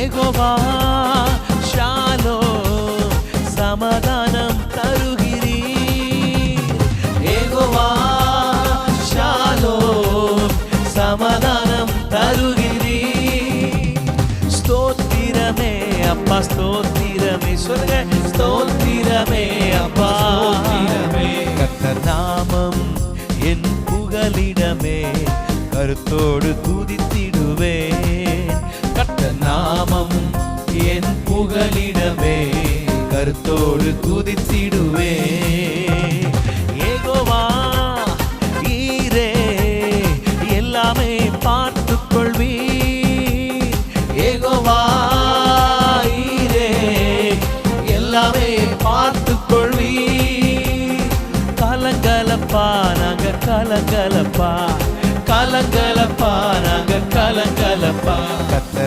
Jehovah shallow சமாதானம் தருகிறீர் Jehovah shallow சமாதானம் தருகிறீர் ஸ்தோத்திரமே அப்பா ஸ்தோத்திரமே சொல்லுங்க ஸ்தோத்திரமே அப்பா. கர்த்தர் நாமம் என் புகலிடமே கருத்தோடு துதித்திடுவேன் புகலிடமே கருத்தோடு துதித்திடுவே ஏகோவா ஈரே எல்லாமே பார்த்து கொள்வீர் ஏகோவா ஈரே எல்லாமே பார்த்து கொள்வீர் கலங்கலப்பா நாங்க கலங்கலப்பா கலங்கலப்பா